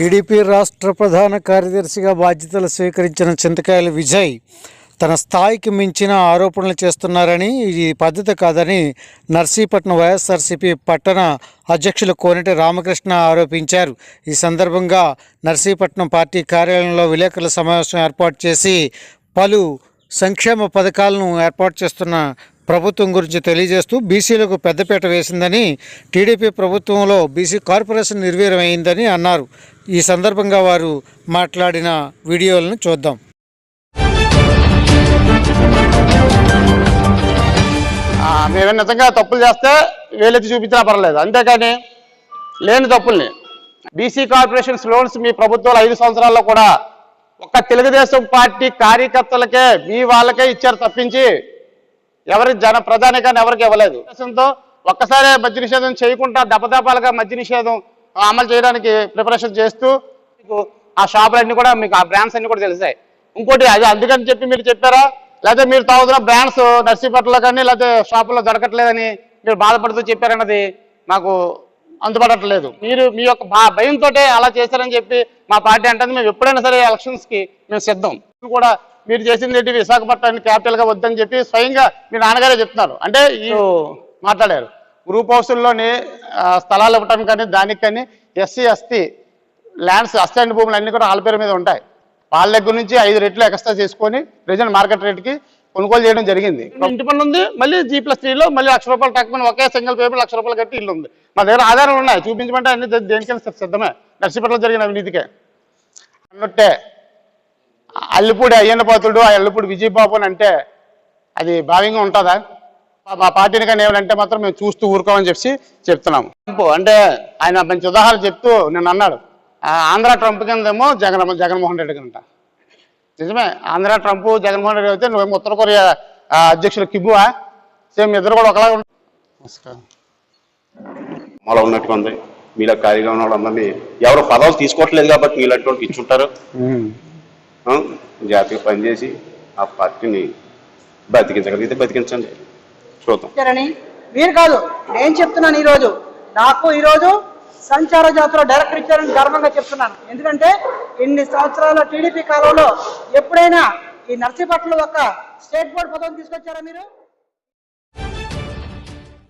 TDP రాష్ట్ర ప్రధాన కార్యదర్శిగా బాధ్యతలు స్వీకరించిన చింతకాయల విజయ్ తన స్థాయికి మించిన ఆరోపణలు చేస్తున్నారని ఇది పద్ధతి కాదని నర్సీపట్నం వైఎస్ఆర్సీపీ పట్టణ అధ్యక్షులు కోనటి రామకృష్ణ ఆరోపించారు. ఈ సందర్భంగా నర్సీపట్నం పార్టీ కార్యాలయంలో విలేకరుల సమావేశం ఏర్పాటు చేసి పలు సంక్షేమ పథకాలను ఏర్పాటు చేస్తున్న ప్రభుత్వం గురించి తెలియజేస్తూ బీసీలకు పెద్దపీట వేసిందని టీడీపీ ప్రభుత్వంలో బీసీ కార్పొరేషన్ నిర్వీర్యమైందని అన్నారు. ఈ సందర్భంగా వారు మాట్లాడిన వీడియోలను చూద్దాం. మేము నిజంగా తప్పులు చేస్తే వేలెత్తి చూపించినా పర్లేదు. అంతేకాని లేని తప్పుల్ని. బీసీ కార్పొరేషన్స్ లోన్స్ మీ ప్రభుత్వాలు ఐదు సంవత్సరాల్లో కూడా ఒక్క తెలుగుదేశం పార్టీ కార్యకర్తలకే మీ వాళ్ళకే ఇచ్చారు తప్పించి ఎవరి జన ప్రధాని కానీ ఎవరికి ఇవ్వలేదు. ఉద్దేశంతో ఒక్కసారే మద్య నిషేధం చేయకుండా దపదపాలుగా మద్య నిషేధం అమలు చేయడానికి ప్రిపరేషన్ చేస్తూ మీకు ఆ షాపులన్నీ కూడా మీకు ఆ బ్రాండ్స్ అన్ని కూడా తెలిసాయి. ఇంకోటి అది అందుకని చెప్పి మీరు చెప్పారా? లేకపోతే మీరు తాగుతున్న బ్రాండ్స్ నర్సీపట్లలో కానీ లేకపోతే షాపుల్లో దొరకట్లేదని మీరు బాధపడుతూ చెప్పారన్నది మాకు అందుబాటట్లేదు మీరు మీ యొక్క భయంతో అలా చేశారని చెప్పి మా పార్టీ అంటే మేము ఎప్పుడైనా సరే ఎలక్షన్స్కి మేము సిద్ధం. కూడా మీరు చేసింది ఏంటి? విశాఖపట్నాన్ని క్యాపిటల్గా వద్దని చెప్పి స్వయంగా మీ నాన్నగారే చెప్తున్నారు. అంటే ఈ మాట్లాడారు. గ్రూప్ హౌస్ల్లోని స్థలాలు ఇవ్వటానికి కానీ దానికి కానీ ఎస్సీ ఎస్టీ ల్యాండ్స్ అస్టాండ్ భూములు అన్ని కూడా వాళ్ళ పేరు మీద ఉంటాయి. వాళ్ళ దగ్గర నుంచి ఐదు రెట్లు ఎక్స్ట్రా చేసుకొని ప్రజెంట్ మార్కెట్ రేట్కి కొనుగోలు చేయడం జరిగింది. ఇంటి పన్ను ఉంది మళ్ళీ జీ ప్లస్ త్రీలో మళ్ళీ లక్ష రూపాయలు తక్కువ ఒకే సింగిల్ పేపర్ లక్ష రూపాయలు కట్టి ఇల్లు ఉంది. మా దగ్గర ఆధారాలు ఉన్నాయి చూపించమంటే అన్ని దేనికైనా సిద్ధమే. నర్సీపట్నంలో జరిగిన అవినీతికే. అన్నట్టే. అల్లిపూడి అయ్యన్న పాత్రుడు ఆ అల్లిపూడి విజయబాబు అని అంటే అది భావ్యంగా ఉంటుందా? మా- పార్టీని కానీ ఏమంటే మాత్రం మేము చూస్తూ ఊరుకోమని చెప్పి చెప్తున్నాము. ట్రంప్ అంటే ఆయన మంచి ఉదాహరణ చెప్తూ నిన్న అన్నాడు. ఆ ఆంధ్ర ట్రంప్ కిందేమో జగన్ జగన్మోహన్ రెడ్డి కింద నిజమే ఆంధ్ర ట్రంప్ జగన్మోహన్ రెడ్డి అయితే నువ్వేమో ఉత్తర కొరియా ఆ, అధ్యక్షులు కిబువా? సేమ్ ఇద్దరు కూడా ఒకలాగా ఉంటారు నమస్కారం. మాలో ఉన్నట్టుగా ఉంది మీలో ఖాళీగా ఉన్న వాళ్ళందరినీ ఎవరు పదవులు తీసుకోవట్లేదు కాబట్టి మీలాంటి వాళ్ళకి ఇచ్చుంటారు? ఆ? జాతిగా పనిచేసి ఆ పార్టీని బతికించగలిగితే బతికించండి. చూద్దాం. మీరు కాదు నేను చెప్తున్నాను ఈరోజు. నాకు ఈరోజు సంచార జాతర డైరెక్టర్ ఇచ్చారని గర్వంగా చెప్తున్నాను. ఎందుకంటే ఇన్ని సంవత్సరాల టీడీపీ కాలంలో ఎప్పుడైనా ఈ నర్సీపట్నంలో ఒక స్టేట్ బోర్డు పదవిని తీసుకొచ్చారా మీరు?